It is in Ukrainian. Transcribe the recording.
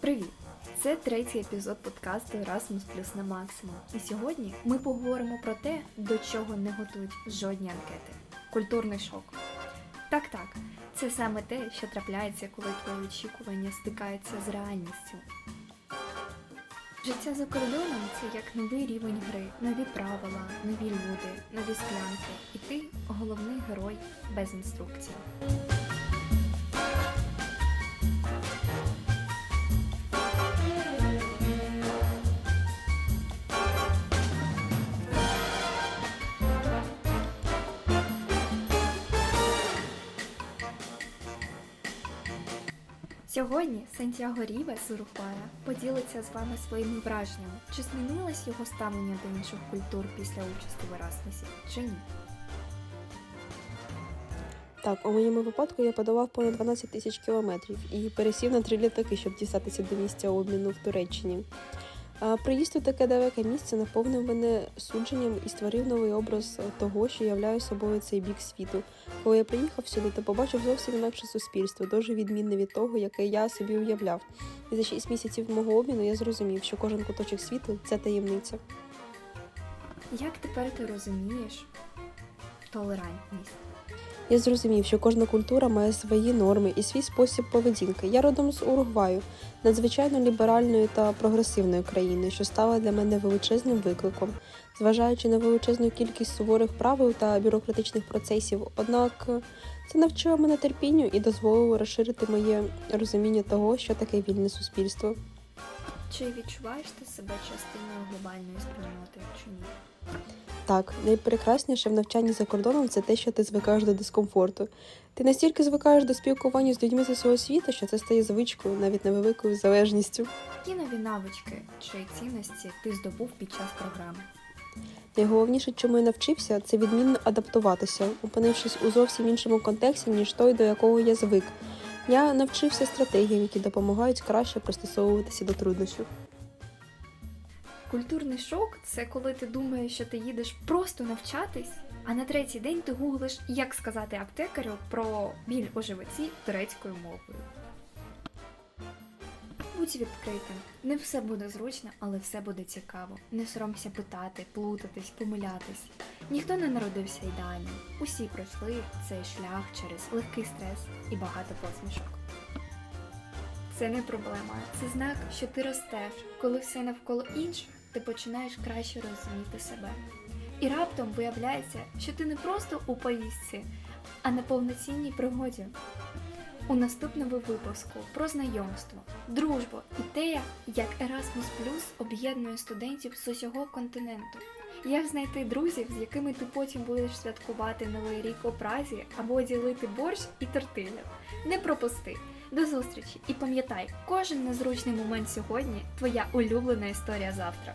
Привіт! Це третій епізод подкасту Erasmus Плюс на максимум. І сьогодні ми поговоримо про те, до чого не готують жодні анкети. Культурний шок. Так, так, це саме те, що трапляється, коли твої очікування стикаються з реальністю. Життя за кордоном це як новий рівень гри, нові правила, нові люди, нові склянки. І ти головний герой без інструкцій. Сьогодні Сантьяго Ріве з Уругвая поділиться з вами своїми враженнями, чи змінилось його ставлення до інших культур після участі в Ерасмусі, чи ні. Так, у моєму випадку я подавав понад 12 тисяч кілометрів і пересів на три літаки, щоб дістатися до місця обміну в Туреччині. Приїзд у таке далеке місце наповнив мене судженням і створив новий образ того, що являє собою цей бік світу. Коли я приїхав сюди, то побачив зовсім інакше суспільство, дуже відмінне від того, яке я собі уявляв. І за 6 місяців мого обміну я зрозумів, що кожен куточок світу це таємниця. Як тепер ти розумієш толерантність? Я зрозумів, що кожна культура має свої норми і свій спосіб поведінки. Я родом з Уругваю, надзвичайно ліберальної та прогресивної країни, що стала для мене величезним викликом, зважаючи на величезну кількість суворих правил та бюрократичних процесів. Однак це навчило мене терпінню і дозволило розширити моє розуміння того, що таке вільне суспільство. Чи відчуваєш ти себе частиною глобальної спільноти, чи ні? Так, найпрекрасніше в навчанні за кордоном це те, що ти звикаєш до дискомфорту. Ти настільки звикаєш до спілкування з людьми зі свого світу, що це стає звичкою, навіть невеликою залежністю. Які нові навички чи цінності ти здобув під час програми? Найголовніше, чому я навчився, це відмінно адаптуватися, опинившись у зовсім іншому контексті, ніж той, до якого я звик. Я навчився стратегіям, які допомагають краще пристосовуватися до труднощів. Культурний шок це коли ти думаєш, що ти їдеш просто навчатись, а на третій день ти гуглиш, як сказати аптекарю про біль у животі турецькою мовою. Будь відкритим. Не все буде зручно, але все буде цікаво. Не соромся питати, плутатись, помилятись. Ніхто не народився ідеальним. Усі пройшли цей шлях через легкий стрес і багато посмішок. Це не проблема, це знак, що ти ростеш. Коли все навколо інших, ти починаєш краще розуміти себе. І раптом виявляється, що ти не просто у поїздці, а на повноцінній пригоді. У наступному випуску про знайомство, дружбу і те, як Erasmus Plus об'єднує студентів з усього континенту. Як знайти друзів, з якими ти потім будеш святкувати новий рік у Празі або ділити борщ і тортилю. Не пропусти! До зустрічі і пам'ятай, кожен незручний момент сьогодні твоя улюблена історія завтра.